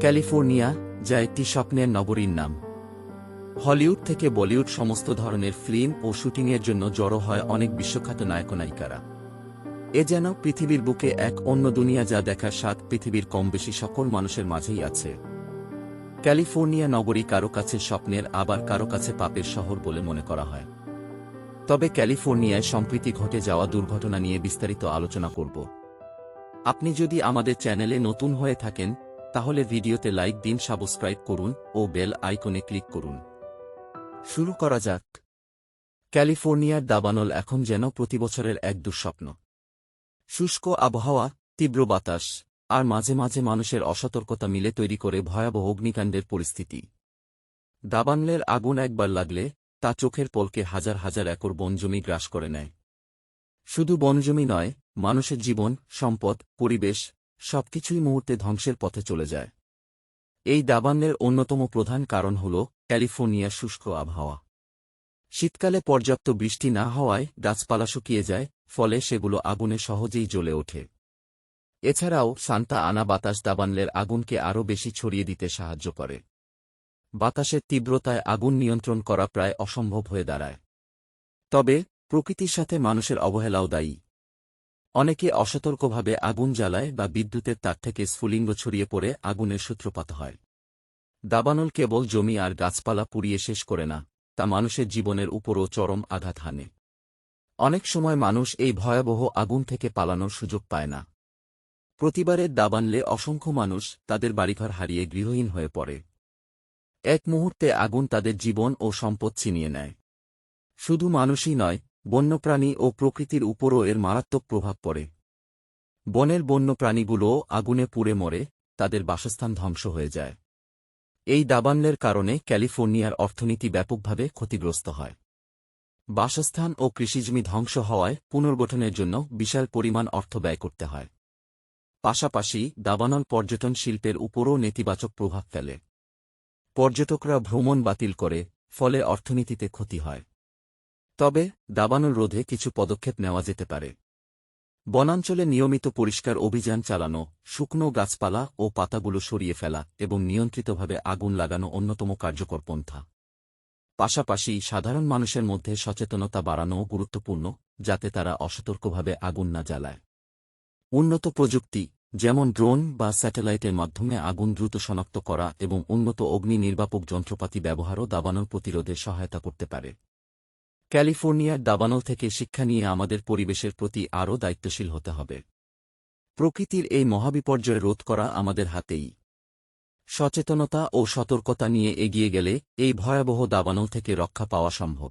California, যা একটি স্বপ্নের নগরীর নাম। হলিউড থেকে বলিউড সমস্ত ধরনের ফিল্ম ও শুটিংয়ের জন্য জড়ো হয় অনেক বিশ্বখ্যাত নায়ক নায়িকারা এ যেন পৃথিবীর বুকে এক অন্য দুনিয়া যা দেখার স্বাদ পৃথিবীর কম বেশি সকল মানুষের মাঝেই আছে। ক্যালিফোর্নিয়া নগরী কারও কাছে স্বপ্নের, আবার কারও কাছে পাপের শহর বলে মনে করা হয়। তবে ক্যালিফোর্নিয়ায় সম্প্রীতি ঘটে যাওয়া দুর্ঘটনা নিয়ে বিস্তারিত আলোচনা করব। আপনি যদি আমাদের চ্যানেলে নতুন হয়ে থাকেন তাহলে ভিডিওতে লাইক দিন, সাবস্ক্রাইব করুন ও বেল আইকনে ক্লিক করুন। শুরু করা যাক। ক্যালিফোর্নিয়ার দাবানল এখন যেন প্রতিবছরের এক দুঃস্বপ্ন। শুষ্ক আবহাওয়া, তীব্র বাতাস, আর মাঝে মাঝে মানুষের অসতর্কতা মিলে তৈরি করে ভয়াবহ অগ্নিকাণ্ডের পরিস্থিতি। দাবানলের আগুন একবার লাগলে, তা চোখের পলকে হাজার হাজার একর বনজমি গ্রাস করে নেয়। শুধু বনজমি নয়, মানুষের জীবন, সম্পদ, পরিবেশ সবকিছুই মুহূর্তে ধ্বংসের পথে চলে যায়। এই দাবান্নের অন্যতম প্রধান কারণ হল ক্যালিফোর্নিয়ার শুষ্ক আবহাওয়া। শীতকালে পর্যাপ্ত বৃষ্টি না হওয়ায় গাছপালা শুকিয়ে যায়, ফলে সেগুলো আগুনে সহজেই জ্বলে ওঠে। এছাড়াও সান্তা আনা বাতাস দাবানলের আগুনকে আরও বেশি ছড়িয়ে দিতে সাহায্য করে। বাতাসের তীব্রতায় আগুন নিয়ন্ত্রণ করা প্রায় অসম্ভব হয়ে দাঁড়ায়। তবে, প্রকৃতির সাথে মানুষের অবহেলাও দায়ী। অনেকে অসতর্কভাবে আগুন জ্বালায় বা বিদ্যুতের তার থেকে স্ফুলিঙ্গ ছড়িয়ে পড়ে আগুনের সূত্রপাত হয়। দাবানল কেবল জমি আর গাছপালা পুড়িয়ে শেষ করে না, তা মানুষের জীবনের উপরও চরম আঘাত হানে। অনেক সময় মানুষ এই ভয়াবহ আগুন থেকে পালানোর সুযোগ পায় না। প্রতিবারের দাবানলে অসংখ্য মানুষ তাদের বাড়িঘর হারিয়ে গৃহহীন হয়ে পড়ে। এক মুহূর্তে আগুন তাদের জীবন ও সম্পদ ছিনিয়ে নেয়। শুধু মানুষই নয় বন্যপ্রাণী ও প্রকৃতির উপরও এর মারাত্মক প্রভাব পড়ে। বনের বন্যপ্রাণীগুলোও আগুনে পুড়ে মরে, তাদের বাসস্থান ধ্বংস হয়ে যায়। এই দাবানলের কারণে ক্যালিফোর্নিয়ার অর্থনীতি ব্যাপকভাবে ক্ষতিগ্রস্ত হয়। বাসস্থান ও কৃষিজমি ধ্বংস হওয়ায় পুনর্গঠনের জন্য বিশাল পরিমাণ অর্থ ব্যয় করতে হয়। পাশাপাশি দাবানল পর্যটন শিল্পের উপরও নেতিবাচক প্রভাব ফেলে। পর্যটকরা ভ্রমণ বাতিল করে, ফলে অর্থনীতিতে ক্ষতি হয়। তবে, দাবানল রোধে কিছু পদক্ষেপ নেওয়া যেতে পারে। বনাঞ্চলে নিয়মিত পরিষ্কার অভিযান চালানো, শুকনো গাছপালা ও পাতাগুলো সরিয়ে ফেলা এবং নিয়ন্ত্রিতভাবে আগুন লাগানো অন্যতম কার্যকর পন্থা। পাশাপাশি সাধারণ মানুষের মধ্যে সচেতনতা বাড়ানোও গুরুত্বপূর্ণ, যাতে তারা অসতর্কভাবে আগুন না জ্বালায়। উন্নত প্রযুক্তি, যেমন ড্রোন বা স্যাটেলাইটের মাধ্যমে আগুন দ্রুত শনাক্ত করা এবং উন্নত অগ্নি নির্বাপক যন্ত্রপাতি ব্যবহারও দাবানল প্রতিরোধে সহায়তা করতে পারে। ক্যালিফোর্নিয়ার দাবানল থেকে শিক্ষা নিয়ে আমাদের পরিবেশের প্রতি আরও দায়িত্বশীল হতে হবে। প্রকৃতির এই মহাবিপর্যয় রোধ করা আমাদের হাতেই। সচেতনতা ও সতর্কতা নিয়ে এগিয়ে গেলে এই ভয়াবহ দাবানল থেকে রক্ষা পাওয়া সম্ভব।